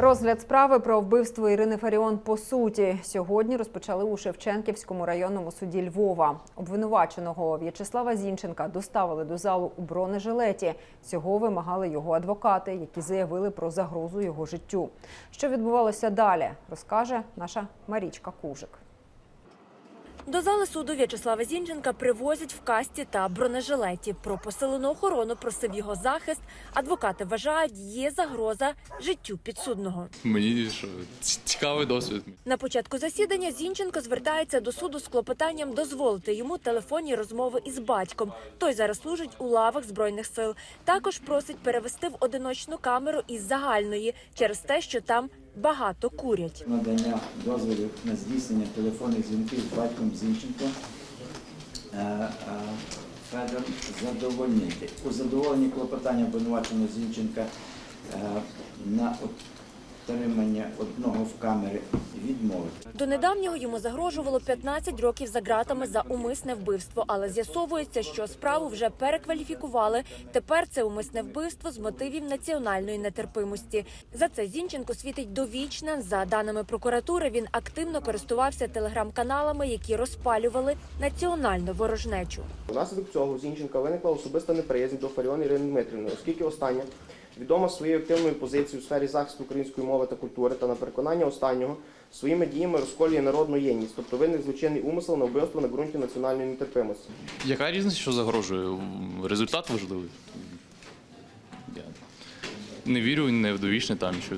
Розгляд справи про вбивство Ірини Фаріон по суті сьогодні розпочали у Шевченківському районному суді Львова. Обвинуваченого В'ячеслава Зінченка доставили до залу у бронежилеті. Цього вимагали його адвокати, які заявили про загрозу його життю. Що відбувалося далі, розкаже наша Марічка Кужик. До зали суду В'ячеслава Зінченка привозять в касті та бронежилеті. Про посилену охорону просив його захист. Адвокати вважають, є загроза життю підсудного. Мені що цікавий досвід. На початку засідання Зінченко звертається до суду з клопотанням дозволити йому телефонні розмови із батьком. Той зараз служить у лавах збройних сил. Також просить перевести в одиночну камеру із загальної через те, що там багато курять. надання дозволів на здійснення телефонних дзвінків з батьком Зінченко е, е, Федор задовольнити. У задоволенні клопотання обвинуваченого Зінченка е, на отримання одного в камері відмовити. До недавнього йому загрожувало 15 років за ґратами за умисне вбивство, але з'ясовується, що справу вже перекваліфікували. Тепер це умисне вбивство з мотивів національної нетерпимості. За це Зінченко світить довічне. За даними прокуратури, він активно користувався телеграм-каналами, які розпалювали національну ворожнечу. Внаслідок цього Зінченка виникла особиста неприязнь до Фаріон Ірини Дмитрівни, оскільки остання відома своєю активною позицією у сфері захисту української мови та культури та на переконання останнього своїми діями розколює народну єдність, тобто виник злочинний умисел на вбивство на ґрунті національної нетерпимості. Яка різниця, що загрожує? Результат важливий. Я не вірю не вдовічне там що.